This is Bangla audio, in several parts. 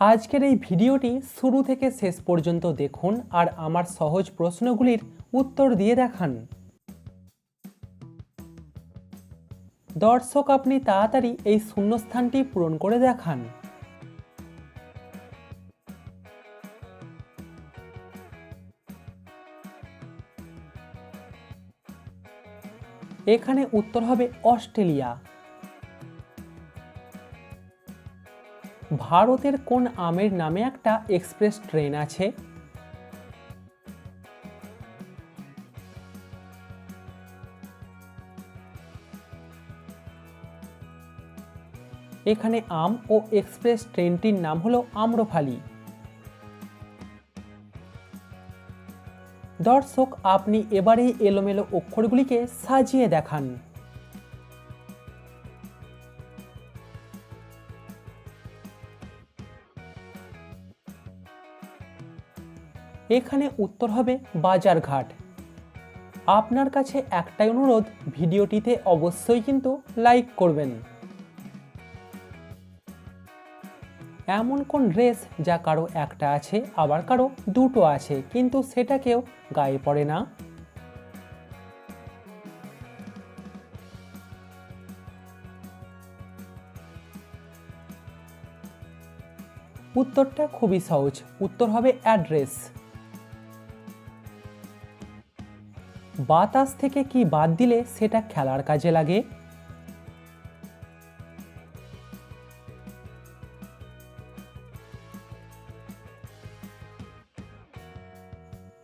আজকের এই ভিডিওটি শুরু থেকে শেষ পর্যন্ত দেখুন আর আমার সহজ প্রশ্নগুলির উত্তর দিয়ে দেখান। দর্শক, আপনি তাড়াতাড়ি এই শূন্যস্থানটি পূরণ করে দেখান। এখানে উত্তর হবে অস্ট্রেলিয়া। ভারতের কোন আমের নামে একটা এক্সপ্রেস ট্রেন আছে? এখানে আম ও এক্সপ্রেস ট্রেনটির নাম হলো আম্রফালি। দর্শক, আপনি এবারে এলোমেলো অক্ষরগুলিকে সাজিয়ে দেখান। এখানে উত্তর হবে বাজারঘাট। আপনার কাছে একটাই অনুরোধ, ভিডিওটিতে অবশ্যই কিন্তু লাইক করবেন। এমন কোন ড্রেস যা কারও একটা আছে, আবার কারও দুটো আছে, কিন্তু সেটা কেউ গায়ে পড়ে না? উত্তরটা খুবই সহজ। উত্তর হবে অ্যাড্রেস। বাতাস থেকে কি বাদ দিলে সেটা খেলার কাজে লাগে?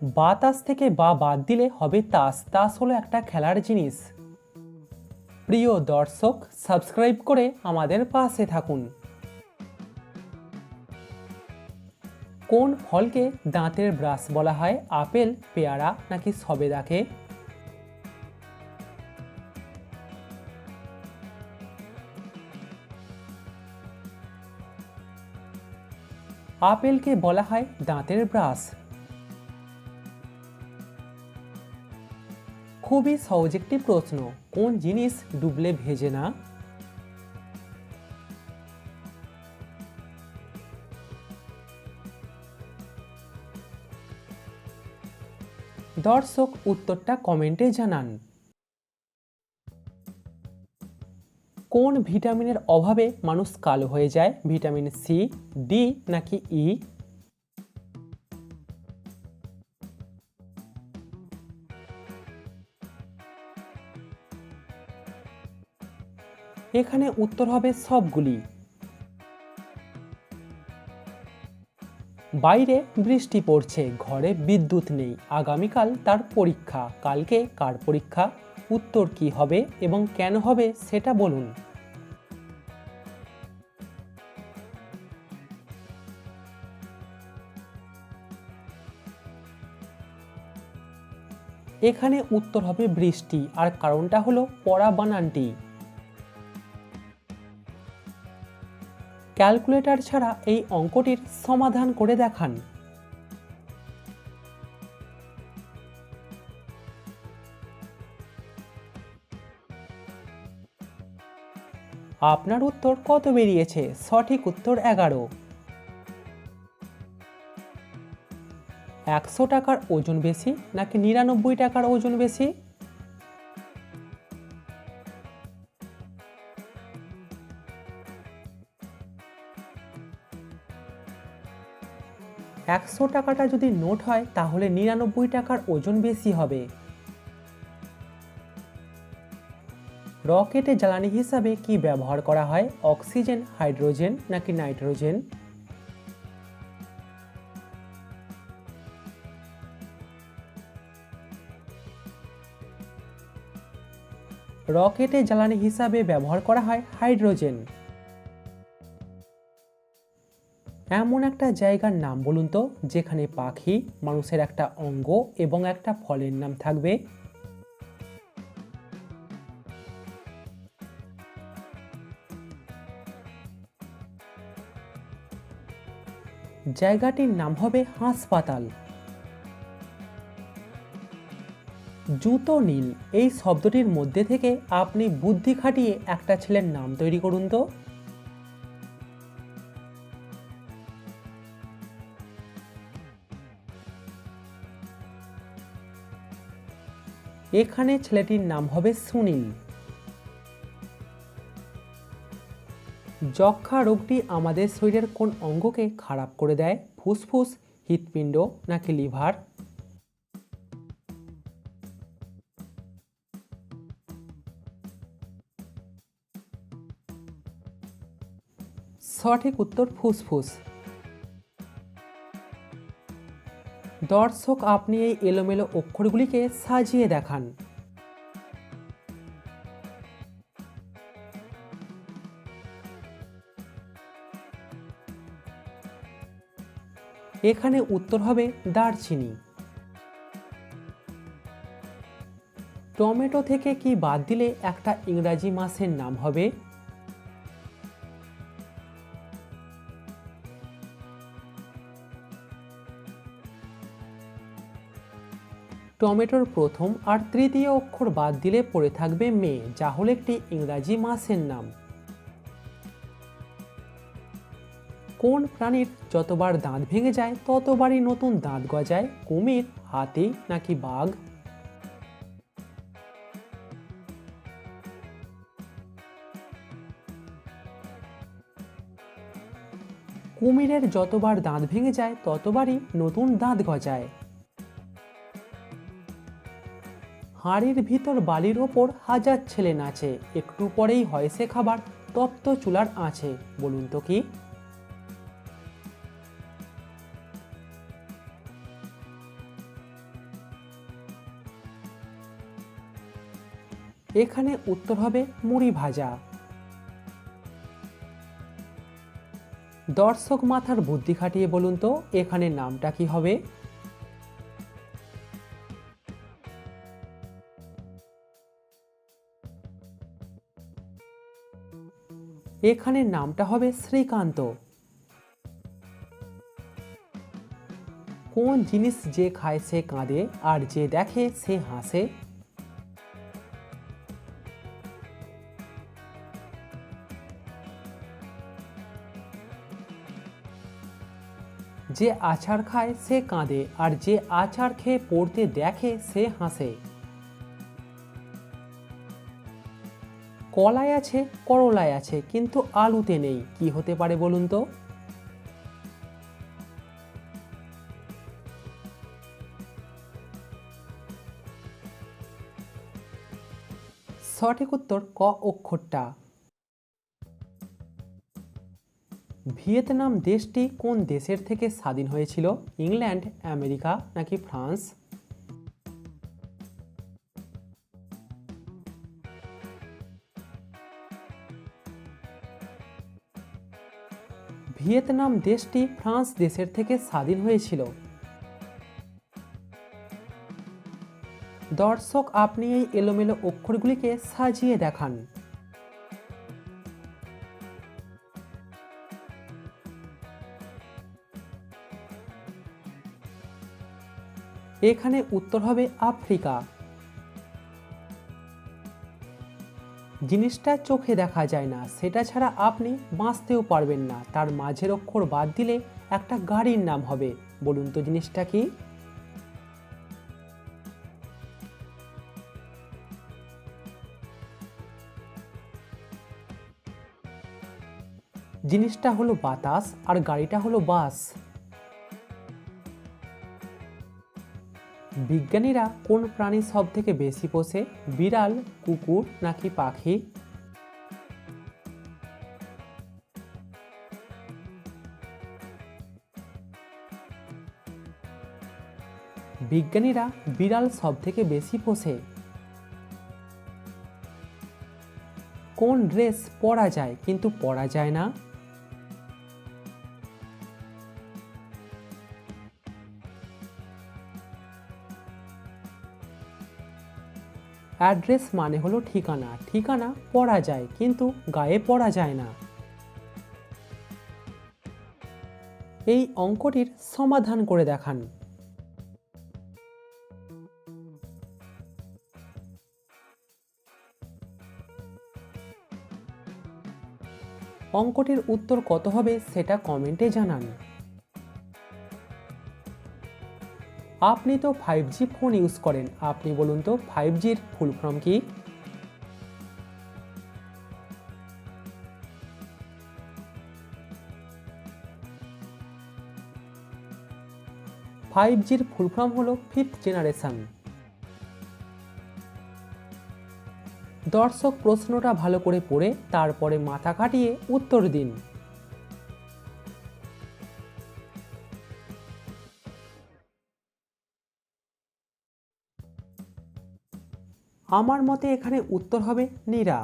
বাতাস থেকে বা বাদ দিলে হবে তাস। তাস হলো একটা খেলার জিনিস। প্রিয় দর্শক, সাবস্ক্রাইব করে আমাদের পাশে থাকুন। কোন ফলকে দাঁতের ব্রাশ বলা হয়? আপেল, পেয়ারা নাকি সবেদাকে? আপেলকে বলা হয় দাঁতের ব্রাশ। খুবই সহজ একটি প্রশ্ন, কোন জিনিস ডুবলে ভেজে না? দর্শক, উত্তরটা কমেন্টে জানান। কোন ভিটামিনের অভাবে মানুষ কালো হয়ে যায়? ভিটামিন সি ডি নাকি ই এখানে উত্তর হবে সবগুলি। বাইরে বৃষ্টি পড়ছে, ঘরে বিদ্যুৎ নেই, আগামীকাল তার পরীক্ষা। কালকে কার পরীক্ষা? উত্তর কি হবে এবং কেন হবে সেটা বলুন। এখানে উত্তর হবে বৃষ্টি, আর কারণটা হলো পড়া বানানটি। ক্যালকুলেটর ছাড়া এই অঙ্কটির সমাধান করে দেখান। আপনার উত্তর কত বেরিয়েছে? সঠিক উত্তর এগারো। একশো টাকার ওজন বেশি নাকি নিরানব্বই টাকার ওজন বেশি? একশো টাকাটা যদি নোট হয়, তাহলে নিরানব্বই টাকার ওজন বেশি হবে। রকেটে জ্বালানি হিসাবে কি ব্যবহার করা হয়? অক্সিজেন, হাইড্রোজেন নাকি নাইট্রোজেন? রকেটে জ্বালানি হিসাবে ব্যবহার করা হয় হাইড্রোজেন। এমন একটা জায়গার নাম বলুন তো, যেখানে পাখি, মানুষের একটা অঙ্গ এবং একটা ফলের নাম থাকবে জায়গাটির নাম হবে হাসপাতাল। জুতো নীল, এই শব্দটির মধ্যে থেকে আপনি বুদ্ধি খাটিয়ে একটা ছেলের নাম তৈরি করুন তো। এখানে ছেলেটির নাম হবে সুনীল। যক্ষা রোগটি আমাদের শরীরের কোন অঙ্গকে খারাপ করে দেয়? ফুসফুস, হৃৎপিণ্ড নাকি লিভার? সঠিক উত্তর ফুসফুস। দর্শক, আপনি এই এলোমেলো অক্ষরগুলিকে সাজিয়ে দেখান। এখানে উত্তর হবে দারচিনি। টমেটো থেকে কি বাদ দিলে একটা ইংরাজি মাসের নাম হবে? টমেটোর প্রথম আর তৃতীয় অক্ষর বাদ দিলে পড়ে থাকবে মে, যা হল একটি ইংরাজি মাসের নাম। কোন প্রাণীর যতবার দাঁত ভেঙে যায়, ততবারই নতুন দাঁত গজায় কুমির, হাতি নাকি বাঘ? কুমিরের যতবার দাঁত ভেঙে যায়, ততবারই নতুন দাঁত গজায়। হাঁড়ির ভিতর বালির ওপর হাজার ছেলে নাচে, একটু পরেই হয় সে খাবার, তপ্ত চুলার আছে বলুন তো কি? এখানে উত্তর হবে মুড়ি ভাজা। দর্শক মাথার বুদ্ধি খাটিয়ে বলুন তো, এখানে নামটা কি হবে? এখানে নামটা হবে শ্রীকান্ত। কোন জিনিস যে খায় সে কাঁদে আর যে দেখে সে হাসে? যে আচার খায় সে কাঁদে আর যে আচার খেয়ে পড়তে দেখে সে হাসে। কলায় আছে, করলায় আছে, কিন্তু আলুতে নেই, কি হতে পারে বলুন তো? সঠিক উত্তর ক অক্ষরটা। ভিয়েতনাম দেশটি কোন দেশের থেকে স্বাধীন হয়েছিল? ইংল্যান্ড, আমেরিকা নাকি ফ্রান্স? ভিয়েতনাম দেশটি ফ্রান্স দেশের থেকে স্বাধীন হয়েছিল। দর্শক, আপনি এই এলোমেলো অক্ষরগুলিকে সাজিয়ে দেখান। এখানে উত্তর হবে আফ্রিকা। জিনিসটা চোখে দেখা যায় না, সেটা ছাড়া আপনি বাঁচতেও পারবেন না। তার মাঝের অক্ষর বাদ দিলে একটা গাড়ির নাম হবে। বলুন তো জিনিসটা কি? জিনিসটা হলো বাতাস আর গাড়িটা হলো বাস। বিজ্ঞানীরা কোন প্রাণী সব থেকে বেশি পোষে, বিড়াল, কুকুর নাকি পাখি? বিজ্ঞানীরা বিড়াল সব থেকে বেশি পোষে? কোন ড্রেস পরা যায় কিন্তু পরা যায় না? অ্যাড্রেস মানে হলো ঠিকানা। ঠিকানা পড়া যায়, কিন্তু গায়ে পড়া যায় না। এই অঙ্কটির সমাধান করে দেখান। অঙ্কটির উত্তর কত হবে সেটা কমেন্টে জানান। আপনি তো ফাইভ জি ফোন ইউজ করেন। আপনি বলুন তো ফাইভ জির ফুল ফর্ম কি? ফাইভ জির ফুল ফর্ম হলো ফিফথ জেনারেশন দর্শক প্রশ্নটা ভালো করে পড়ে, তারপরে মাথা খাটিয়ে উত্তর দিন। আমার মতে এখানে উত্তর হবে নীরা।